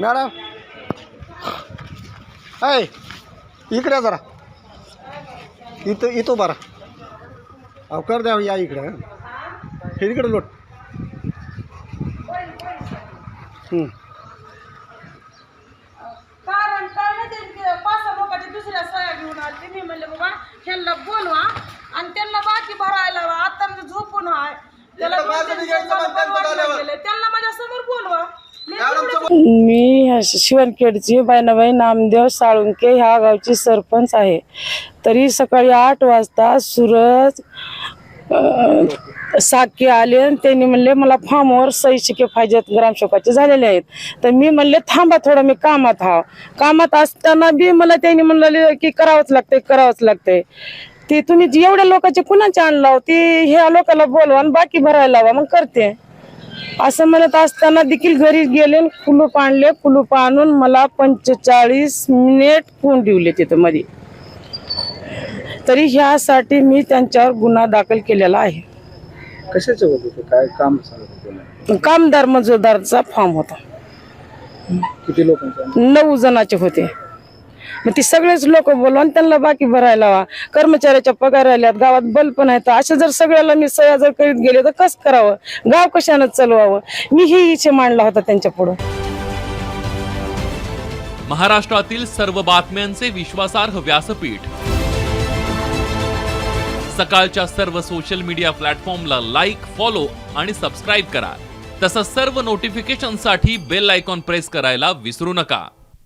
Madam. ऐ इकडे जरा. इथं इथं बरा अवकार द्या या इकडे. हं. इकडे लोट. हं. कारण कळलं ते की पाच सहा लोकांच्या दुसऱ्या सह्या घेऊन आले. मी म्हणले बाबा ह्यांना बोलवा आणि त्यांना बाकी भरायला. आता झोपून आहे त्याला. त्यांना माझ्यासमोर बोलवा. मी तेवढं मी शिवणखेडची नामदेव साळुंके ह्या गावची सरपंच आहे. तरी सकाळी आठ वाजता सूरज साके आले आणि त्यांनी म्हणले मला फार्मवर सही शिके पाहिजेत ग्रामसेवकाचे झालेले आहेत. तर मी म्हणले थांबा थोडं मी कामात हा कामात असताना बी मला त्यांनी म्हणलं की करावंच लागतंय करावंच लागतंय. ते तुम्ही एवढ्या लोकांचे कुणाचे आणला ते ह्या लोकांना बोलवा आणि बाकी भरायला लावा मग करते. असं म्हणत असताना देखील घरी गेले कुलूप आणले कुलूप आणून मला पंचेचाळीस मिनिट कोंडिवले तिथं मध्ये. तरी ह्यासाठी मी त्यांच्यावर गुन्हा दाखल केलेला आहे. कशाचं होतं काय काम सांगत होते कामदार मजुरदारचा फॉर्म होता. किती लोकांचं? नऊ जणाचे होते. मग ते सगळेच लोक बोलवून त्यांना बाकी भरायला हवा कर्मचाऱ्याच्या पगार राहिल्यात गावात बल पण आहेत. अशा जर सगळ्याला मी सह्या जर करीत गेले तर कसं करावं? गाव कशानं चालवावं? मी ही इच्छा मांडला होता त्यांच्या पुढं. महाराष्ट्रातील सर्व बातम्यांचे विश्वासार्ह व्यासपीठ. सकाळच्या सर्व सोशल मीडिया प्लॅटफॉर्मला लाईक फॉलो आणि सबस्क्राईब करा. तसंच सर्व नोटिफिकेशनसाठी बेल आयकॉन प्रेस करायला विसरू नका.